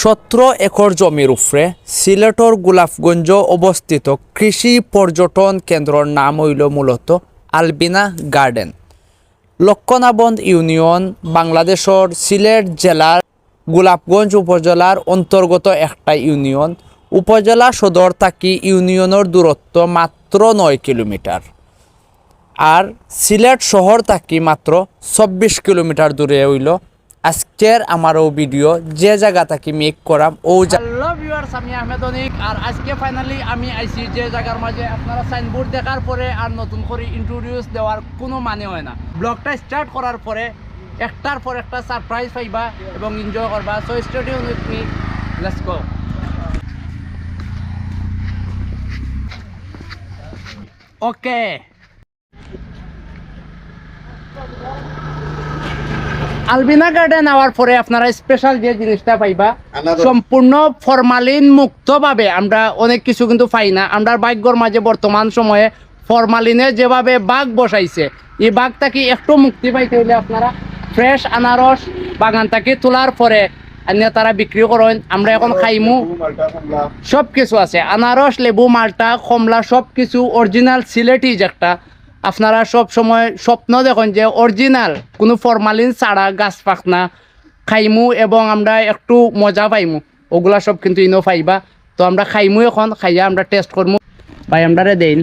সতেরো একর জমির উপরে সিলেটর গোলাপগঞ্জ অবস্থিত কৃষি পর্যটন কেন্দ্রর নাম হইল মূলত আলবিনা গার্ডেন। লক্ষণাবন্ধ ইউনিয়ন বাংলাদেশর সিলেট জেলার গোলাপগঞ্জ উপজেলার অন্তর্গত একটা ইউনিয়ন। উপজেলা সদর থাকি ইউনিয়নের দূরত্ব মাত্র নয় কিলোমিটার। আর সিলেট শহর থাকি মাত্র চব্বিশ কিলোমিটার দূরে হইল আজকের আমারও ভিডিও, যে জায়গা থাকি মেক করাম, ও ভিউয়ার্স আমি আহমেদ অনিক, আর আজকে ফাইনালি আমি আইছি যে জায়গার মাঝে। আপনারা সাইনবোর্ড দেখার পরে আর নতুন করে ইন্ট্রোডিউস দেওয়ার কোনো মানে হয় না। ব্লগটা স্টার্ট করার পরে একটার পর একটা সারপ্রাইজ পাইবা এবং এনজয় করবা। So studio with me let's okay Albina garden hour পরে আপনারা স্পেশাল যে জিনিসটা পাইবা সম্পূর্ণ ফরমালিন মুক্তভাবে আমরা অনেক কিছু কিন্তু পাই না। আমরা ভাগ্যর মাঝে বর্তমান সময়ে ফরমালিনে যেভাবে বাঘ বসাইছে এই বাঘটাকে একটু মুক্তি পাইতে হলে আপনারা ফ্রেশ আনারস বাগান থেকে তোলার পরে তারা বিক্রি করেন আমরা এখন খাইমু। সব কিছু আছে। আনারস লেবু মালটা কমলা সব কিছু অরিজিনাল সিলেটিজ একটা। আপনারা সব সময় স্বপ্ন দেখুন যে অরিজিনাল কোনো ফরমালিন ছাড়া গাছ পাকনা খাইমু এবং আমরা একটু মজা পাইমু। ওগুলা সব কিন্তু ইনো পাইবা তো আমরা খাইমু এখন খাইয়া আমরা টেস্ট করমু। ভাই আমরা রে দেন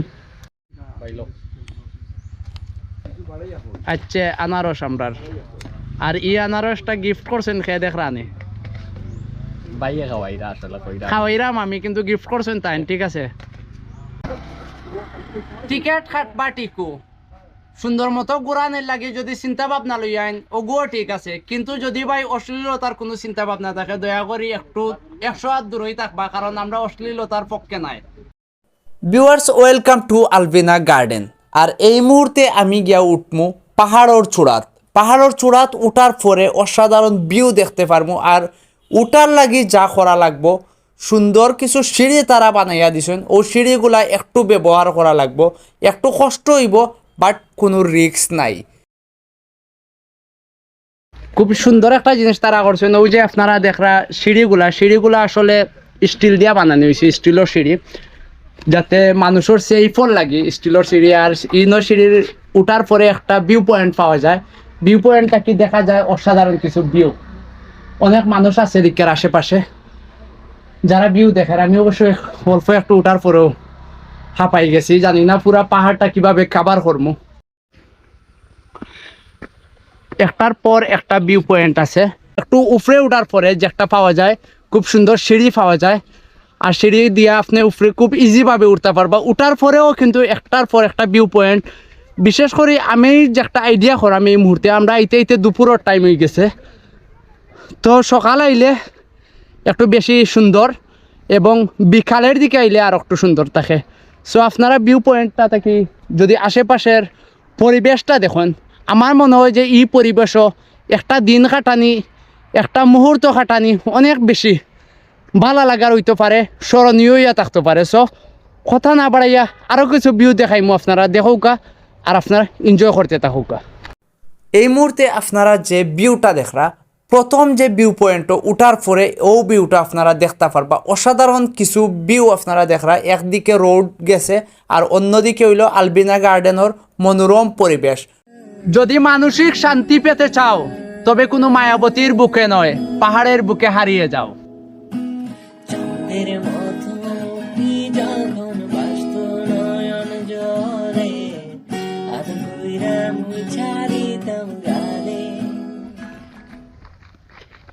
আচ্ছা আনারস আমরার। আর ই আনারসটা গিফট করছেন খেয়ে দেখ রানি? খাওয়াইরাম আমি কিন্তু গিফট করছেন তাই ঠিক আছে? টিকেট কাটবা টিকু। সুন্দর মতো ঘুরানের লাগে যদি চিন্তা ভাবনা লই আইন, ওগুও ঠিক আছে। কিন্তু যদি ভাই অশ্লীলতার কোনো চিন্তা ভাবনা থাকে, দয়া করে একটু একশো হাত দূরই থাকবা, কারণ আমরা অশ্লীলতার পক্ষে নাই। Viewers welcome to Albina garden আর এই মুহূর্তে আমি গিয়া উঠমু পাহাড়র চূড়াত। পাহাড়র চূড়াত উঠার পরে অসাধারণ ভিউ দেখতে পারব আর উঠার লাগি যা করা লাগবো সুন্দর কিছু সিঁড়ি তারা বানাইয়া দিছেন ও সিঁড়িগুলা একটু ব্যবহার করা লাগবো, একটু কষ্ট হইব, বাট কোনো রিস্ক নাই। খুব সুন্দর একটা জিনিস তারা করছেন ওই যে আপনারা দেখরা সিঁড়িগুলা সিঁড়িগুলা আসলে স্টিল দিয়া বানানো হয়েছে স্টিলের সিঁড়ি যাতে মানুষের সেফর লাগে স্টিলের সিঁড়ি আর ইনো সিঁড়ির উঠার পরে একটা ভিউ পয়েন্ট পাওয়া যায়। ভিউ পয়েন্টটা কি দেখা যায়? অসাধারণ কিছু ভিউ অনেক মানুষ আছে দিকের আশেপাশে। যারা ভিউ দেখার আমি অবশ্যই অল্প একটু উঠার পরেও হাঁপাই গেছি। জানি না পুরা পাহাড়টা কীভাবে কাবার করব। একটার পর একটা ভিউ পয়েন্ট আছে। একটু উপরে উঠার পরে যে একটা পাওয়া যায়, খুব সুন্দর সিঁড়ি পাওয়া যায়। আর সিঁড়ি দিয়ে আপনি উপরে খুব ইজিভাবে উঠতে পারবা। উঠার পরেও কিন্তু একটার পর একটা ভিউ পয়েন্ট বিশেষ করে আমি যে একটা আইডিয়া করাম এই মুহূর্তে, আমরা আইতে আইতে দুপুরের টাইম হয়ে গেছে। তো সকাল আইলে একটু বেশি সুন্দর এবং বিকালের দিকে আইলে আর একটু সুন্দর থাকে। সো আপনারা ভিউ পয়েন্টটা থাকি যদি আশেপাশের পরিবেশটা দেখুন, আমার মনে হয় যে এই পরিবেশও একটা দিন কাটানি, একটা মুহূর্ত কাটানি অনেক বেশি ভালো লাগার হইতে পারে, স্মরণীয় হইয়া থাকতে পারে। সো কথা না বাড়াইয়া আরও কিছু ভিউ দেখাইমু আপনারা, দেখৌকা আর আপনারা এনজয় করতে থাকুকা। এই মুহূর্তে আপনারা যে ভিউটা দেখরা প্রথম যে ভিউ পয়েন্ট উঠার পরে ও ভিউটা আপনারা দেখতে পারবা। অসাধারণ কিছু ভিউ আপনারা দেখরা। একদিকে রোড গেছে আর অন্যদিকে হইল আলবিনা গার্ডেনের মনোরম পরিবেশ। যদি মানসিক শান্তি পেতে চাও তবে কোনো মায়াবতীর বুকে নয় পাহাড়ের বুকে হারিয়ে যাও।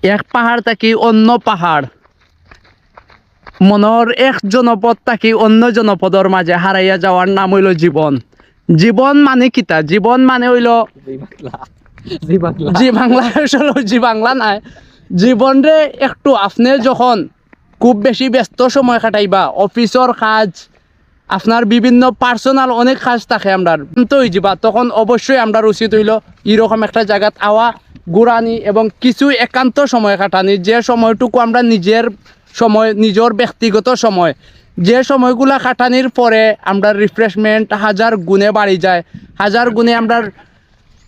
এক পাহাড় থাকি অন্য পাহাড়। মনৰ এক জনপদ থাকি অন্য জনপদৰ মাজে হারাইয়া যাওয়ার নাম হইল জীবন জীবন মানে কিতা জীবন মানে হইল জি বাংলা। জি বাংলা। আসলে জি বাংলা নাই। জীবন রে একটু আপনি যখন খুব বেশি ব্যস্ত সময় কাটাইবা অফিসর কাজ আপনার বিভিন্ন পার্সোনাল অনেক কাজ থাকে আমরা তো যাবা তখন অবশ্যই আমরা উচিত হইল এরকম একটা জায়গাত আওয়া, ঘুরানি এবং কিছু একান্ত সময় কাটানি। যে সময়টুকু আমরা নিজের সময়, নিজের ব্যক্তিগত সময়, যে সময়গুলা কাটানির পরে আমরা রিফ্রেশমেন্ট হাজার গুণে বাড়ি যায়। হাজার গুণে আমরা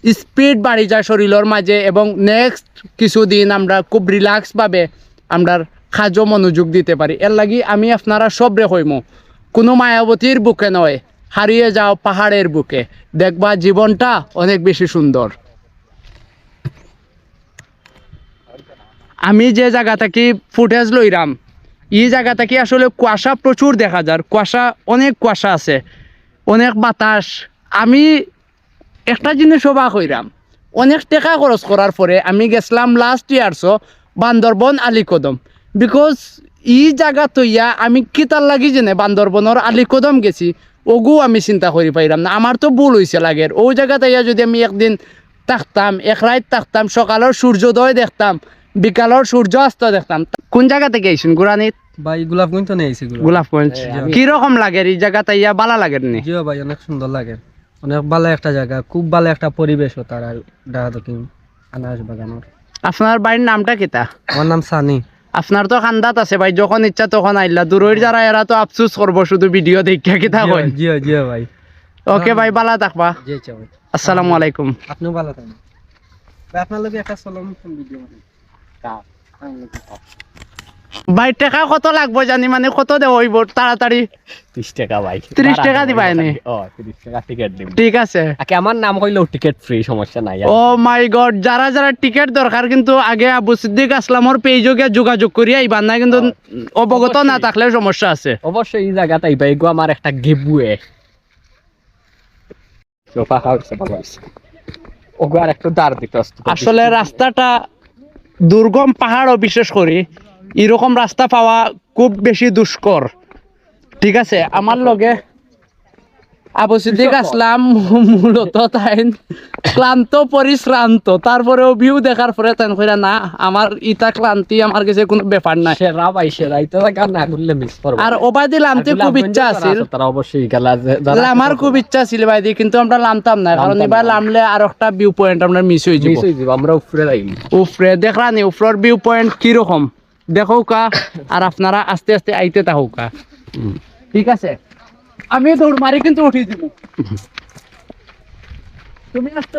স্পিড বাড়ি যায় শরীরের মাঝে এবং নেক্সট কিছুদিন আমরা খুব রিল্যাক্সভাবে আমরা কাজও মনোযোগ দিতে পারি। এর লাগি আমি আপনারা সবরে হইমু। কোনো মায়াবতীর বুকে নয়, হারিয়ে যাও পাহাড়ের বুকে। দেখবা জীবনটা অনেক বেশি সুন্দর। আমি যে জায়গা থেকে ফুটেজ লইরাম, এই জায়গা থেকে আসলে কুয়াশা প্রচুর দেখা যায় কুয়াশা, অনেক কুয়াশা আছে, অনেক বাতাস। আমি একটা জিনিস অবাক হইরাম, অনেক টাকা খরচ করার পরে আমি গেছিলাম লাস্ট ইয়ার্সও বান্দরবন আলিকদম বিকজ ই জায়গা তৈয়া আমি কিতার লাগি জেনে বান্দরবনের আলিকদম গেছি ওগু আমি চিন্তা করি পাইলাম না। আমার তো ভুল হয়েছে লাগে ও জায়গা তৈয়া যদি আমি একদিন থাকতাম এক রাত থাকতাম সকালের সূর্যোদয় দেখতাম বিকালের সূর্য অস্ত দেখতাম। কোন জায়গা থেকে আইসুন গুরানিত ভাই গোলাপ গঞ্জ নিয়ে গোলাপগঞ্জ। কীরকম লাগে এই জায়গা তাইয়া ভালো লাগে নি? জিও ভাই অনেক সুন্দর লাগে অনেক ভালো একটা জায়গা খুব ভালো একটা পরিবেশও তার আর ঢাকা দক্ষিণ আনারস বাগানোর আপনার বাড়ির নামটা কিতা আমার নাম সানি আপনার তো খান্দাত আছে ভাই যখন ইচ্ছা তখন আইলা। দূরের যারা এরা তো আফসুস করব শুধু ভিডিও দেখিয়া কি কই জিও জিও ভাই। ওকে ভাই ভালো থাকবা। জি আসসালামু আলাইকুম। আপনিও ভালো থাকবেন। আপনার লোক একটা সলম ভিডিও ভাই টাকা কত লাগবো জানি মানে কত দেব তাড়াতাড়ি? ত্রিশ টাকা ভাই। 30 টাকা দিবা এনে? ও ত্রিশ টাকা টিকিট দিব। ঠিক আছে। আমার নাম টিকিট ফ্রি সমস্যা নাই। ও মাই গড যারা যারা টিকিট দরকার কিন্তু আগে আবু সিদ্দিক আসলামর পেজে গিয়ে যোগাযোগ করি আইবার না কিন্তু অবগত না থাকলে সমস্যা আছে। অবশ্যই এই জায়গাটা আইবা এগো আমার একটা গেবুয়ে সোফা হাউস ভালো আছে ওগো আর একটু দাঁড় দিতে আসলে রাস্তাটা দুর্গম পাহাড়ও বিশেষ করে। এরকম রাস্তা পাওয়া খুব বেশি দুষ্কর। ঠিক আছে? আমার লগে আবু সিদ্দিক আসলাম মূলত তাই ক্লান্ত পরিশ্রান্ত। তারপরেও ভিউ দেখার পরে তাই কইরা না আমার ইটা ক্লান্তি আমার কাছে কোনো ব্যাপার নাই। সেরা ভাই সেরা। জায়গা না করলে মিস করব। আর ওবায়দি লামতে খুব ইচ্ছা আছিল। তারা অবশ্যই গেলা আমার খুব ইচ্ছা ছিল ভাইদি কিন্তু আমরা লামতাম না কারণ এবার না। লামলে আর একটা ভিউ পয়েন্ট আমরা মিস হয়ে যাব। মিস হয়ে যাব আমরা উপরে যাইম। উপরে দেখলানি উপরের ভিউ পয়েন্ট কীরকম? দেখো কা আর আপনারা আস্তে আস্তে আইতে থাকো কা ঠিক আছে? আমি দৌড় মারি কিন্তু উঠি দিব। তুমি আস্তে।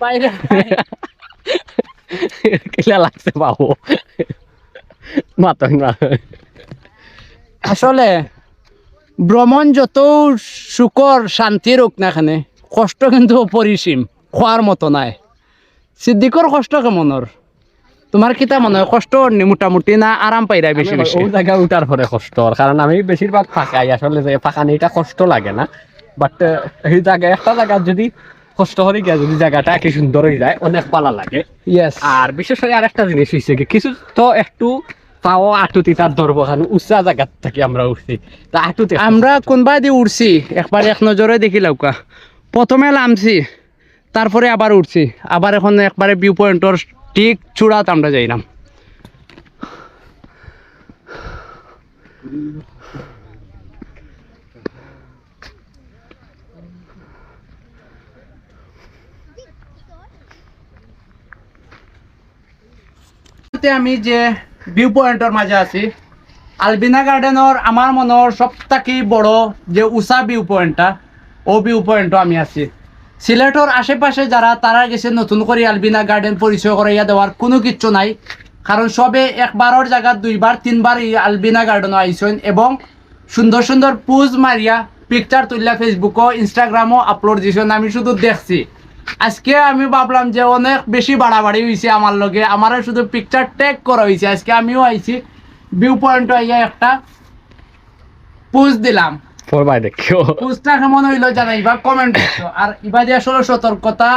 বাইরে কিলা লাগছে বাবু। মাতন না আসলে ভ্রমণ যত সুখর শান্তির হোক না এখানে কষ্ট কিন্তু অপরিসীম খোয়ার মতো নাই। সিদ্দিকর কষ্ট কেমনর তোমার কিতা মনে হয় কষ্ট মোটামুটি না আরাম পাইরা বেশি বেশি জায়গা উঠার পরে কষ্ট কারণ আমি বেশিরভাগ ফাঁকাই আসলে যে ফাঁকা নিটা কষ্ট লাগে না। বাট এই জায়গায় একটা জায়গা যদি কষ্ট হয়ে গিয়ে যদি জায়গাটা কি সুন্দর হয়ে যায় অনেক পালা লাগে। ইয়েস আর বিশেষ করে আর একটা জিনিস হয়েছে কি কিছু তো একটু পাও আটুতি তার ধরবো কারণ উচ্চা জায়গা থেকে আমরা উঠছি। তা আটুতে আমরা কোনবা দিয়ে উঠছি একবার এক নজরে দেখি লাউকা প্রথমে নামছি তারপরে আবার উঠছি। আবার এখন একবারে ভিউ পয়েন্টর ঠিক চূড়াত আমরা যাইলাম। আমি যে ভিউ পয়েন্টর মাঝে আছি, আলবিনা গার্ডেনের আমার মনের সব থেকে বড় যে উষা ভিউ পয়েন্টটা ও ভিউ পয়েন্টও আমি আছি। সিলেটর আশেপাশে যারা, তারা গেছে নতুন করে আলবিনা গার্ডেন পরিচয় করাইয়া দেওয়ার কোনো কিচ্ছু নাই। কারণ সবে একবারের জায়গা দুইবার, তিনবার এই আলবিনা গার্ডেনও আইসেন এবং সুন্দর সুন্দর পুজ মারিয়া পিকচার তুললা ফেসবুকও ইনস্টাগ্রামও আপলোড দিয়েছেন আমি শুধু দেখছি। আজকে আমি ভাবলাম যে অনেক বেশি বাড়াবাড়ি হয়েছে আমার লগে আমারও শুধু পিকচার ট্যাগ করা হয়েছে আজকে আমিও আইছি ভিউ পয়েন্ট আইয়া একটা পোজ দিলাম। দেখিও। কেমন হইল জানাইবা কমেন্ট করছ আর আসলে সতর্কতা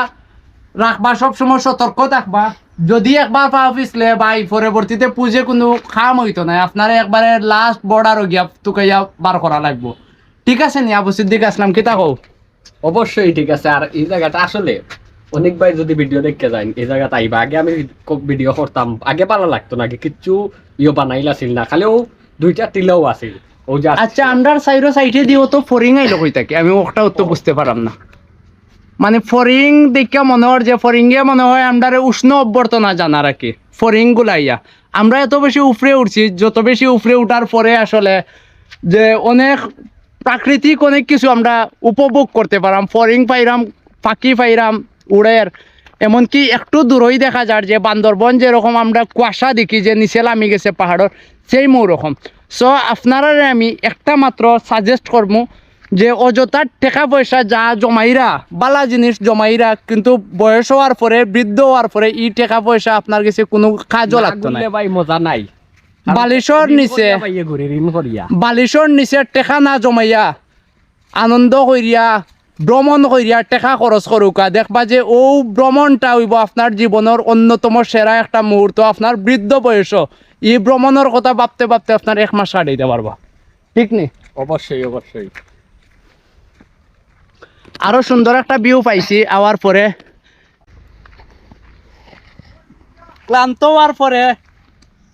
রাখবা সবসময় সতর্ক থাকবা। যদি একবার পা পিছলে এই পরবর্তীতে পুজে কোনো খাম হইতো না। আপনারা একবারে লাস্ট বর্ডার গিয়া তুকাইয়া বার করা লাগবো। ঠিক আছে নি আবু সিদ্দিক আসলাম কি তাকো অবশ্যই ঠিক আছে। আর এই জায়গাটা আসলে অনেকবার যদি ভিডিও দেখতে যাই এই জায়গাটা আইবা। আগে আমি ভিডিও করতাম। আগে ভালো লাগতো না আগে কিচ্ছু ইয়ে বানাইল আছিল না। খালি ও দুইটা টিলাও আছিল। আচ্ছা আমরার সাইডো সাইডে দিও তো ফরিং আইলো কই থাকে? আমি ওটা তো বুঝতে পারলাম না। মানে ফরিং দেখা মনে হয় যে ফরিংয়ে মনে হয় আমরারে উষ্ণ অভ্যর্থনা জানার আর কি ফরিং গুলাইয়া। আমরা এত বেশি উপরে উঠছি যত বেশি উপরে উঠার পরে আসলে যে অনেক প্রাকৃতিক অনেক কিছু আমরা উপভোগ করতে পারাম। ফরিং পাইরাম পাখি পাইরাম উড়ের। এমনকি একটু দূরই দেখা যায় যে বান্দরবন যেরকম আমরা কুয়াশা দেখি যে নিচে নামি গেছে পাহাড়ের সেই রকম সো আপনারা আমি একটা মাত্র সাজেস্ট করব যে অযথার টাকা পয়সা যা জমাইরা বালা জিনিস জমাইরা কিন্তু বয়স হওয়ার পরে বৃদ্ধ হওয়ার পরে ই টাকা পয়সা আপনার কাছে কোনো কাজও লাগতো না। ভাই মজা নাই। বালিশর নিচে বালিশর নিচে টেকা না জমাইয়া আনন্দ করিয়া ভ্রমণ করিয়া টেকা খরচ করুকা দেখবা যে ও ভ্রমণটা হইব আপনার জীবনের অন্যতম সেরা একটা মুহূর্ত আপনার বৃদ্ধ বয়স। এই ভ্রমণের কথা ভাবতে ভাবতে আপনার এক মাস কাটাইতে পারবা। ঠিক নেই অবশ্যই অবশ্যই। আরও সুন্দর একটা ভিউ পাইছি আওয়ার পরে। ক্লান্ত হওয়ার পরে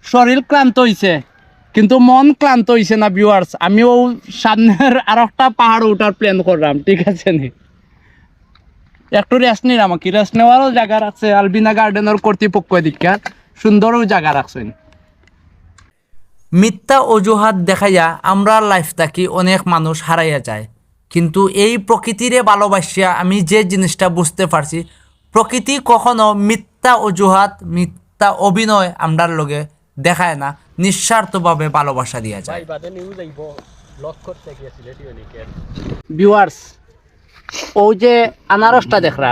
শরীর ক্লান্ত হইছে। কিন্তু মন ক্লান্ত হইছে না ভিউয়ার্স আমিও সামনের আর একটা পাহাড় ওঠার প্ল্যান করলাম, ঠিক আছে নি? একটু রেস্ট নিলাম কি। রেস্ট নেওয়ারও জায়গা রাখছে আলবিনা গার্ডেনের কর্তৃপক্ষ দিককার সুন্দরও জায়গা রাখছেন। মিথ্যা অজুহাত দেখাইয়া আমরা লাইফ থাকি, অনেক মানুষ হারাইয়া যায়। কিন্তু এই প্রকৃতিরে ভালোবাসিয়া আমি যে জিনিসটা বুঝতে পারছি, প্রকৃতি কখনো মিথ্যা অজুহাত, মিথ্যা অভিনয় আমরার লগে দেখায় না। নিঃস্বার্থভাবে ভালোবাসা দিয়া যায়। ভিউয়ার্স ও যে আনারসটা দেখরা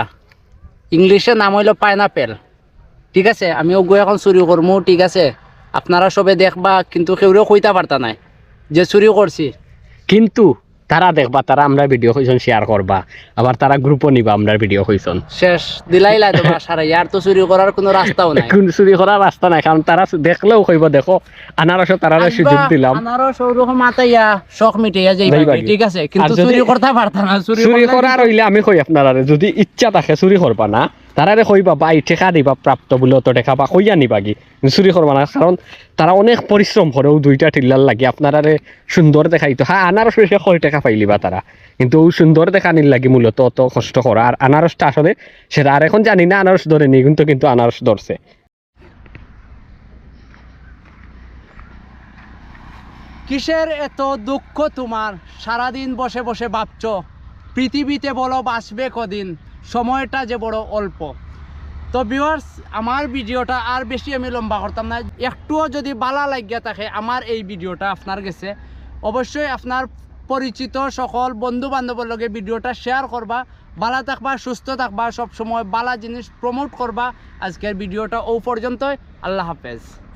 ইংলিশে নাম হইল পাইনাপেল ঠিক আছে আমি ওগু এখন চুরি করমু ঠিক আছে? আপনারা সবে দেখবা কিন্তু কেউরেও কইতা পারতা নাই যে চুরি করছি। কিন্তু তারা দেখবা তারা আমরা ভিডিও কইছন শেয়ার করবা। আবার তারা গ্রুপও নিবা আমরা ভিডিও কইছন। শেষ দিলাইলা তোমার সারা ইয়ার তো চুরি করার কোনো রাস্তাও নাই। কোন চুরি করার রাস্তা নাই কারণ তারা দেখলেও কইব দেখো আনারস তারা সুযোগ দিলাম। আনারস ওরকম মাতাইয়া শখ মিটাইয়া কি? ঠিক আছে? কিন্তু চুরি করতে পারতা না চুরি করার হইলে আমি কই আপনারা যদি ইচ্ছা থাকে চুরি করবা না। তারারে কইবা বা ঠেকা দিবা প্রাপ্ত বলে অত টেকা বা কইয়া নিবা কি? চুরি করবা না কারণ তারা অনেক পরিশ্রম করেও দুইটা টিল্লার লাগি। আপনারারে সুন্দর দেখাইতো হ্যাঁ আনারস বেশি কয় টাকা পাইলিবা তারা কিন্তু সুন্দর দেখানির লাগি মূলত অত কষ্ট করা আর আনারসটা আসলে সেটা আর এখন জানি না আনারস ধরে নি, কিন্তু কিন্তু আনারস ধরছে কিসের এত দুঃখ তোমার? সারাদিন বসে বসে ভাবছ, পৃথিবীতে বলো বাঁচবে কদিন? সময়টা যে বড় অল্প। তো ভিউয়ার্স আমার ভিডিওটা আর বেশি আমি লম্বা করতাম না। একটুও যদি বালা লাগিয়া থাকে, আমার এই ভিডিওটা আপনার গেছে অবশ্যই আপনার পরিচিত সকল বন্ধু বান্ধবের লগে ভিডিওটা শেয়ার করবা, বালা থাকবা, সুস্থ থাকবা সব সময় বালা জিনিস প্রমোট করবা। আজকের ভিডিওটা ও পর্যন্তই। আল্লাহ হাফেজ।